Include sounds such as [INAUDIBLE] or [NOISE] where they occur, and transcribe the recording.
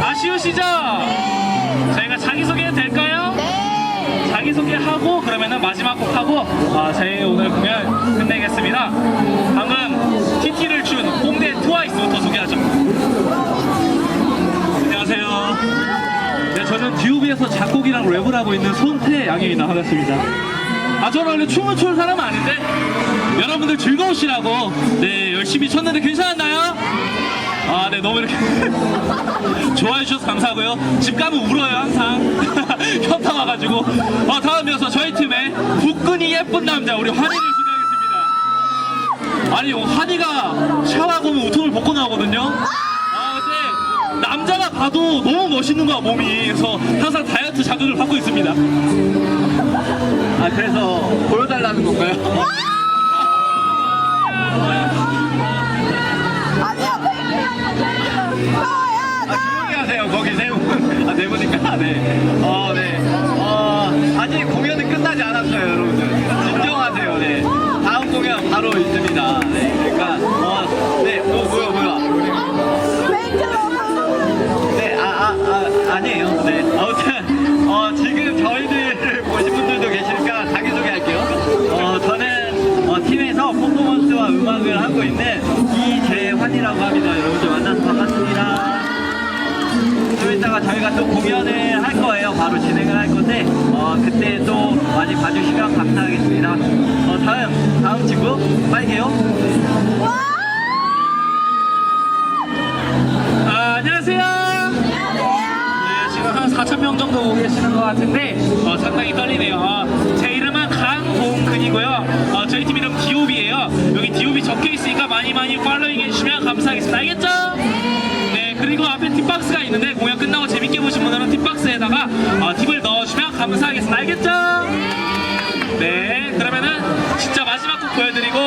아쉬우시죠? 저희가 자기소개 될까요? 네. 자기소개하고 그러면은 마지막 곡 하고 아, 저희 오늘 공연 끝내겠습니다. 방금 TT를 준 홍대 트와이스부터 소개하죠. 안녕하세요. 네, 저는 듀오비에서 작곡이랑 랩을 하고 있는 손태 양입니다. 반갑습니다. 아, 저는 원래 춤을 추는 사람은 아닌데 여러분들 즐거우시라고 네 열심히 췄는데 괜찮았나요? 아, 네 너무 이렇게 [LAUGHS] 좋아해 주셔서 감사하고요. 집 가면 울어요 항상 [LAUGHS] 현타 와가지고. 어, 다음 이어서 저희 팀의 북근이 예쁜 남자 우리 환희를 소개하겠습니다. 아니 환희가 샤워하고 오면 우통을 벗고 나오거든요. 아 근데 남자가 봐도 너무 멋있는 거야 몸이. 그래서 항상 다이어트 자극을 받고 있습니다. 아 그래서 보여달라는 건가요? [LAUGHS] 네? 네. 어 네. 어 아직 공연은 끝나지 않았어요 여러분들. 진정하세요. 네. 다음 공연 바로 있습니다. 네. 그러니까 어 네 어, 뭐야 뭐야. 네, 아, 아, 아, 아니에요. 네. 아무튼, 어, 지금 저희들을 보신 분들도 계시니까 자기소개할게요. 어, 저는, 어, 팀에서 퍼포먼스와 음악을 하고 있는 이재환이라고 합니다. 여러분 좀 이따가 저희가 또 공연을 할 거예요. 바로 진행을 할 건데, 어, 그때 또 많이 봐주시면 감사하겠습니다. 어, 다음, 다음 친구, 빨개요. 아, 안녕하세요. 네, 지금 한 4천 명 정도 오고 계시는 것 같은데 어, 상당히 떨리네요. 어, 제 이름은 강봉근이고요. 어, 저희 팀 이름 디오비예요. 여기 디오비 적혀 있으니까 많이 많이 팔로잉 해주시면 감사하겠습니다. 알겠죠? 네, 그리고 앞에 팁박스가 있는데 공연 끝나고 재밌게 보신 팁박스에다가 어, 팁을 넣어주시면 감사하겠습니다. 알겠죠? 네, 그러면은 진짜 마지막 곡 보여드리고